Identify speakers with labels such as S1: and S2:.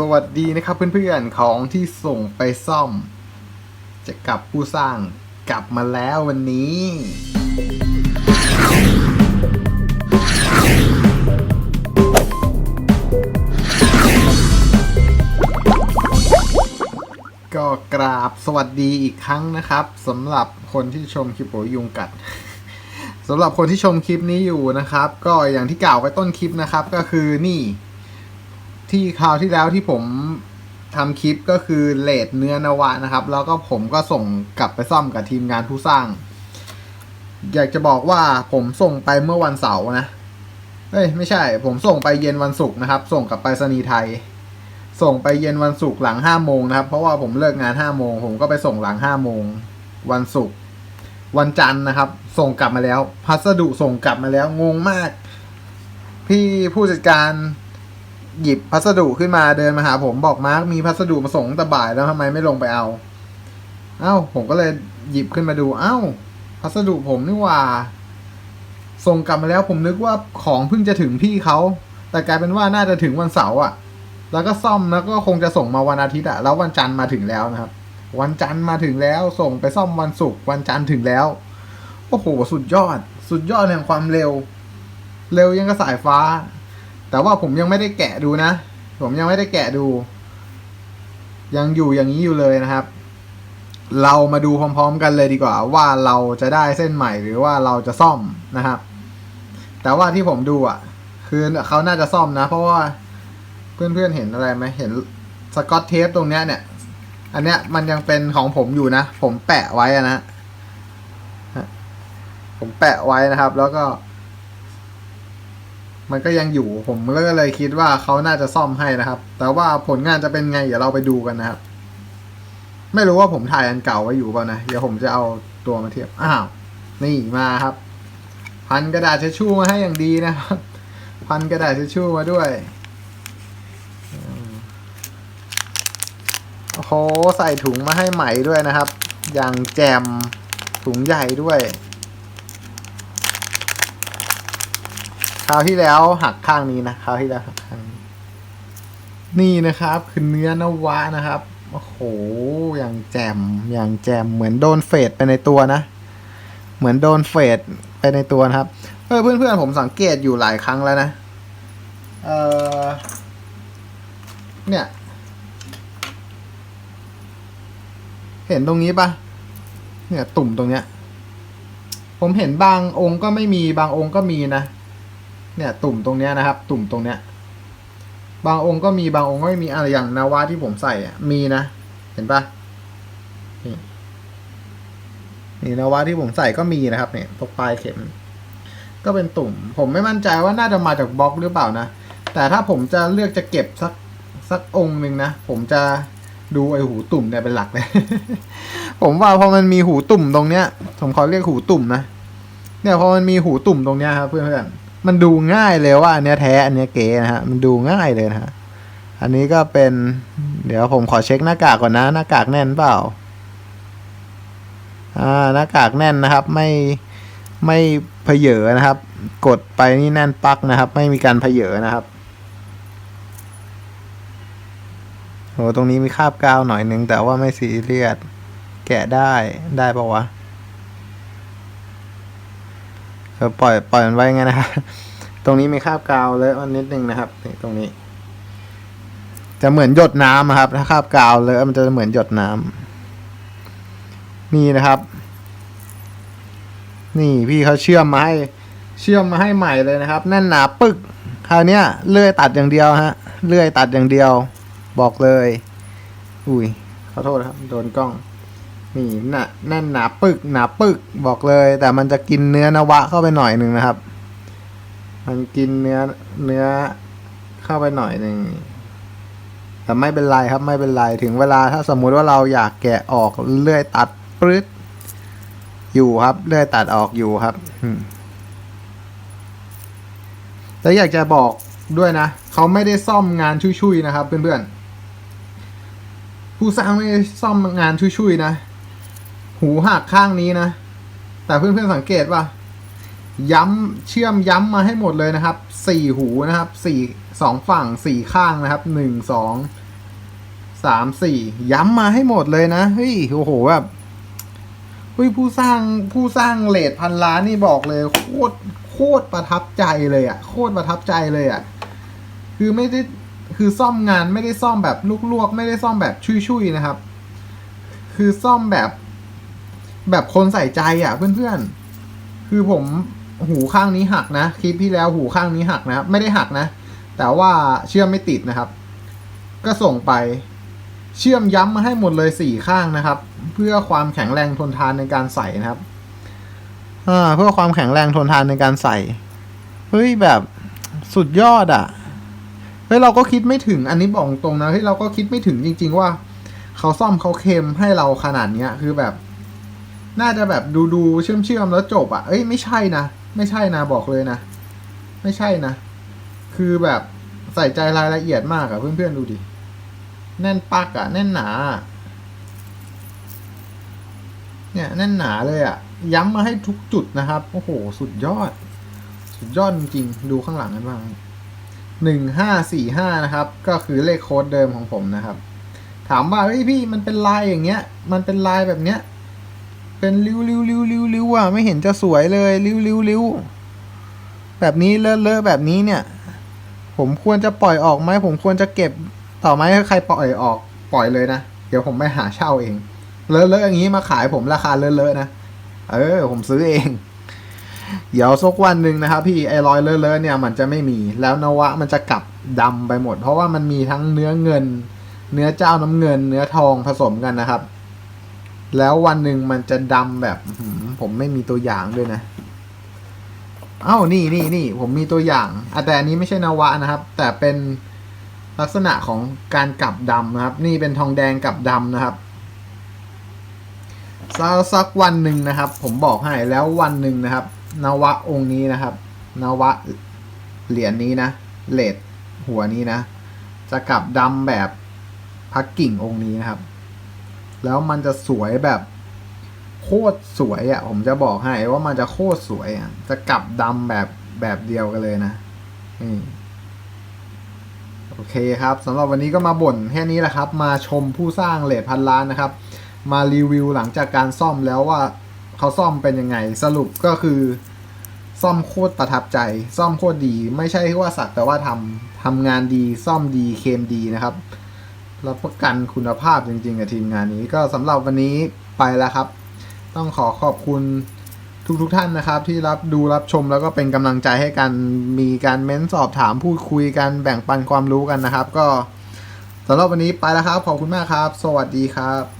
S1: สวัสดีนะครับเพื่อนๆของที่ส่งไปซ่อม จะกลับผู้สร้างกลับมาแล้ววันนี้ ก็กราบสวัสดีอีกครั้งนะครับสำหรับคนที่ชมคลิปโอยุงกัดสำหรับคนที่ชมคลิปนี้อยู่นะครับ ก็อย่างที่กล่าวไว้ต้นคลิปนะครับก็คือนี่ ที่คราวที่แล้วที่ผมทำคลิปก็คือเลดเนื้อนวะนะครับ แล้วก็ผมก็ส่งกลับไปซ่อมกับทีมงานผู้สร้าง อยากจะบอกว่าผมส่งไปเมื่อวันเสาร์นะเอ้ยไม่ใช่ ผมส่งไปเย็นวันศุกร์นะครับ ส่งกับไปรษณีไทย ส่งไปเย็นวันศุกร์หลังห้าโมงนะครับ เพราะว่าผมเลิกงานห้าโมงผมก็ไปส่งหลังห้าโมงวันศุกร์วันจันทร์นะครับ ส่งกลับมาแล้ว พัสดุส่งกลับมาแล้วงงมาก พี่ผู้จัดการ หยิบพัสดุขึ้นมาเดินมาหาผมบอกมาร์กมีพัสดุมาส่งแต่บ่ายแล้วทำไมไม่ลงไปเอา เอ้า ผมก็เลยหยิบขึ้นมาดู เอ้า พัสดุผมนี่ว่า ส่งกลับมาแล้วผมนึกว่าของเพิ่งจะถึงพี่เขา แต่กลายเป็นว่าน่าจะถึงวันเสาร์อะ แล้วก็ซ่อมแล้วก็คงจะส่งมาวันอาทิตย์อะ แล้ววันจันทร์มาถึงแล้วนะครับ วันจันทร์มาถึงแล้วส่งไปซ่อมวันศุกร์วันจันทร์ถึงแล้ว โอ้โห สุดยอด สุดยอดแห่งความเร็ว เร็วยังกับสายฟ้า แต่ว่าผมยังไม่ได้แกะดูนะ ผมยังไม่ได้แกะดู ยังอยู่อย่างนี้อยู่เลยนะครับ เรามาดูพร้อมๆกันเลยดีกว่า ว่าเราจะได้เส้นใหม่หรือว่าเราจะซ่อมนะครับ แต่ว่าที่ผมดูอะ คือเขาน่าจะซ่อมนะ เพราะว่าเพื่อนๆเห็นอะไรไหมเห็นสกอตเทปตรงเนี้ยเนี่ย อันเนี้ยมันยังเป็นของผมอยู่นะ ผมแปะไว้อะนะฮะผมแปะไว้นะครับ แล้วก็ มันก็ยังอยู่ผมก็เลยคิดว่าเขาน่าจะซ่อมให้นะครับ แต่ว่าผลงานจะเป็นไง เดี๋ยวเราไปดูกันนะครับ ไม่รู้ว่าผมถ่ายอันเก่าไว้อยู่เปล่านะ เดี๋ยวผมจะเอาตัวมาเทียบ อ้าว นี่มาครับ พันกระดาษเช็ดชู่มาให้อย่างดีนะครับ พันกระดาษเช็ดชู่มาด้วย โอ้โห ใส่ถุงมาให้ใหม่ด้วยนะครับ อย่างแจมถุงใหญ่ด้วย คราวที่แล้วหักข้างนี้นะคราวที่แล้วหักข้างนี้นี่นะครับคือเนื้อนวะนะครับโอ้โหอย่างแจมอย่างแจมเหมือนโดนเฟดไปในตัวนะ เหมือนโดนเฟดไปในตัวนะครับเออเพื่อนๆผมสังเกตอยู่หลายครั้งแล้วนะเออเนี่ย เห็นตรงนี้ปะเนี่ยตุ่มตรงเนี้ย ผมเห็นบางองค์ก็ไม่มีบางองค์ก็มีนะ เนี่ยตุ่มตรงเนี้ยนะครับ ตุ่มตรงเนี้ย บางองค์ก็มีบางองค์ก็ไม่มีอะไรอย่างนาวาที่ผมใส่อะมีนะ เห็นปะนี่นี่นาวาที่ผมใส่ก็มีนะครับ เนี่ยตกปลายเข็ม ก็เป็นตุ่ม ผมไม่มั่นใจว่าน่าจะมาจากบล็อกหรือเปล่านะแต่ถ้าผมจะเลือกจะเก็บสักสักองค์หนึ่งนะผมจะดูไอหูตุ่มเนี่ยเป็นหลักเลย ผมว่าพอมันมีหูตุ่มตรงเนี้ย ผมขอเรียกหูตุ่มนะ เนี่ยพอมันมีหูตุ่มตรงเนี้ยครับเพื่อนๆ มันดูง่ายเลยว่าอันเนี้ยแท้อันเนี้ยเก๋นะฮะมันดูง่ายเลยนะฮะอันนี้ก็เป็น เดี๋ยวผมขอเช็คหน้ากากก่อนนะ หน้ากากแน่นเปล่าอ่าหน้ากากแน่นนะครับ ไม่ไม่เพเยอนะครับ กดไปนี่แน่นปักนะครับ ไม่มีการเพเยอนะครับโหตรงนี้มีคาบกาวหน่อยนึงแต่ว่าไม่ซีเรียสแกะได้ได้ปะวะ เออปล่อยปล่อยมันไว้ไงนะครับตรงนี้มีคราบกาวเลอะมันนิดนึงนะครับตรงนี้ จะเหมือนหยดน้ำครับ ถ้าคราบกาวเลอะมันจะเหมือนหยดน้ำนี่นะครับ นี่พี่เขาเชื่อมมาให้ เชื่อมมาให้ใหม่เลยนะครับ แน่นหนาปึกคราวนี้ยเลื่อยตัดอย่างเดียวฮะ เลื่อยตัดอย่างเดียว บอกเลย อุ้ยขอโทษครับ โดนกล้อง นี่หนาแน่นหนาปึกหนาปึกบอกเลย แต่มันจะกินเนื้อนวะเข้าไปหน่อยหนึ่งนะครับ มันกินเนื้อเนื้อเข้าไปหน่อยหนึ่งแต่ไม่เป็นไรครับไม่เป็นไรถึงเวลาถ้าสมมุติว่าเราอยากแกะออกเลื่อยตัดปรึ๊ดอยู่ครับเลื่อยตัดออกอยู่ครับแล้วอยากจะบอกด้วยนะเขาไม่ได้ซ่อมงานชุยๆนะครับเพื่อนๆผู้สร้างไม่ได้ซ่อมงานชุยๆนะ หูหักข้างนี้นะ แต่เพื่อนๆสังเกตว่าย้ำเชื่อมย้ำมาให้หมดเลยนะครับสี่หูนะครับสี่สองฝั่งสี่ข้างนะครับหนึ่งสองสามสี่ย้ำมาให้หมดเลยนะเฮ้ยโอ้โหแบบเฮ้ยผู้สร้างผู้สร้างเลทพันล้านนี่บอกเลยโคตรโคตรประทับใจเลยอะ่ะโคตรประทับใจเลยอะ่ะคือไม่ได้คือซ่อมงานไม่ได้ซ่อมแบบลวกๆ ไม่ได้ซ่อมแบบชุยๆนะครับ คือซ่อมแบบ แบบคนใส่ใจอะ่ะเพื่อนๆ คือผมหูข้างนี้หักนะคลิปที่แล้วหูข้างนี้หักนะไม่ได้หักนะ แต่ว่าเชื่อมไม่ติดนะครับ ก็ส่งไปเชื่อมย้ำมาให้หมดเลยสี่ข้างนะครับ เพื่อความแข็งแรงทนทานในการใส่นะครับเพื่อความแข็งแรงทนทานในการใส่เฮ้ยแบบสุดยอดอะ่ะเฮ้ยเราก็คิดไม่ถึงอันนี้บอกตรงนะเฮ้ยเราก็คิดไม่ถึงจริง ๆ ว่า เขาซ่อมเขาเค็มให้เราขนาดเนี้ย คือแบบ น่าจะแบบดูดูเชื่อมเชื่อมแล้วจบอะ่ะ เอ้ยไม่ใช่นะ ไม่ใช่นะบอกเลยนะ ไม่ใช่นะ คือแบบใส่ใจรายละเอียดมากอะเพื่อนๆดูดิ แน่นปักอะแน่นหนา เนี่ยแน่นหนาเลยอะย้ำมาให้ทุกจุดนะครับ โอ้โห สุดยอด สุดยอดจริง ดูข้างหลังกันบ้างหนึ่งห้าสี่ห้านะครับ ก็คือเลขโค้ดเดิมของผมนะครับ ถามว่าเฮ้ยพี่มันเป็นลายอย่างเงี้ย มันเป็นลายแบบเนี้ย เป็นริ้วริ้วริ้วริ้วริ้วอะไม่เห็นจะสวยเลย ริ้วริ้วริ้วแบบนี้เลอะเลอะแบบนี้เนี่ย ผมควรจะปล่อยออกไหมผมควรจะเก็บต่อไหมถ้าใครปล่อยออกปล่อยเลยนะเดี๋ยวผมไปหาเช่าเอง เลอะเลอะอย่างนี้มาขายผมราคาเลอะเลอะนะเออ ผมซื้อเอง เดี๋ยวสักวันหนึ่งนะครับพี่ไอรอยเลอะเลอะเนี่ย มันจะไม่มีแล้วนวะมันจะกลับดำไปหมด เพราะว่ามันมีทั้งเนื้อเงิน เนื้อเจ้าน้ำเงิน เนื้อทองผสมกันนะครับ แล้ววันหนึ่งมันจะดำแบบผมไม่มีตัวอย่างด้วยนะ เอ้านี่นี่นี่ผมมีตัวอย่างอแต่อันนี้ไม่ใช่นวะนะครับ แต่เป็นลักษณะของการกลับดำนะครับ นี่เป็นทองแดงกลับดำนะครับสักสักวันหนึ่งนะครับ ผมบอกให้แล้ววันหนึ่งนะครับ นวะองค์นี้นะครับ นวะเหรียญนี้นะเลดหัวนี้นะ จะกลับดำแบบพักกิ่งองค์นี้นะครับ แล้วมันจะสวยแบบโคตรสวยอะ่ะ ผมจะบอกให้ว่ามันจะโคตรสวยอะ่ะ จะกลับดำแบบแบบเดียวกันเลยนะนี่โอเคครับสำหรับวันนี้ก็มาบ่นแค่นี้แหละครับ มาชมผู้สร้างเลทพันล้านนะครับ มารีวิวหลังจากการซ่อมแล้วว่าเขาซ่อมเป็นยังไง สรุปก็คือ ซ่อมโคตรประทับใจ ซ่อมโคตรดี ไม่ใช่ว่าสักแต่ว่าทำทำงานดีซ่อมดีเคมดีนะครับ รับประกันคุณภาพจริงๆกับทีมงานนี้ก็สำหรับวันนี้ไปแล้วครับ ต้องขอขอบคุณทุกๆทท่านนะครับ ที่รับดูรับชมแล้วก็เป็นกำลังใจให้กันมีการเม้นสอบถามพูดคุยกันแบ่งปันความรู้กันนะครับ ก็สำหรับวันนี้ไปแล้วครับ ขอบคุณมากครับ สวัสดีครับ